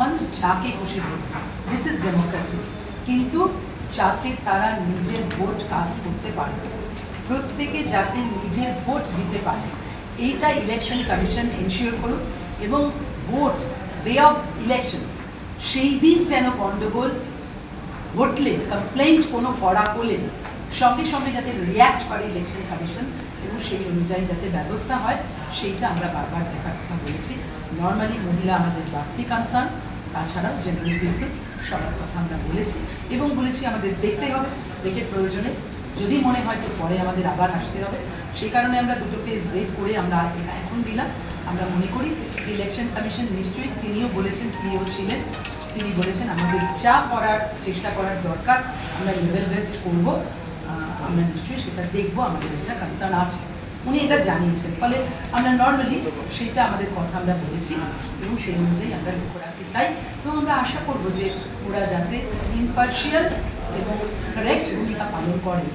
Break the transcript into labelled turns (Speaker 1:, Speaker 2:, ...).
Speaker 1: মানুষ যাকে খুশি ভোট দিস ইজ ডেমোক্রেসি কিন্তু যাতে তারা নিজের ভোট কাস্ট করতে পারে, প্রত্যেকে যাতে নিজের ভোট দিতে পারে, এইটা ইলেকশন কমিশন এনশিওর করুন এবং ভোট ডে অফ ইলেকশন সেই দিন যেন গণ্ডগোল ঘটলে কমপ্লেন্ট কোনো করা হলে, সঙ্গে সঙ্গে যাতে রিয়্যাক্ট করে ইলেকশন কমিশন এবং সেই অনুযায়ী যাতে ব্যবস্থা হয়, সেইটা আমরা বারবার দেখার কথা বলেছি। নর্মালি মহিলা আমাদের বাড়তি কনসার্ন তাছাড়াও জেনারেল পিপল সবার কথা আমরা বলেছি এবং বলেছি আমাদের দেখতে হবে, দেখে প্রয়োজনে। যদি মনে হয় তো পরে আমাদের আবার আসতে হবে। সেই কারণে আমরা দুটো ফেজ ওয়েট করে আমরা এটা এখন দিলাম। আমরা মনে করি যে ইলেকশন কমিশন নিশ্চয়ই তিনিও বলেছেন সিইও ছিলেন। তিনি বলেছেন আমাদের যা করার, চেষ্টা করার দরকার, আমরা লেভেল বেস্ট করব। আমরা নিশ্চয়ই সেটা দেখব, আমাদের এটা কনসার্ন আছে। উনি এটা জানিয়েছেন। ফলে আমরা নর্মালি সেইটা আমাদের কথা আমরা বলেছি এবং সেই অনুযায়ী আমরা লক্ষ্য রাখতে চাই এবং আমরা আশা করব যে ওরা যাতে ইম্পার্শিয়াল এবং কারেক্ট ভূমিকা পালন করে।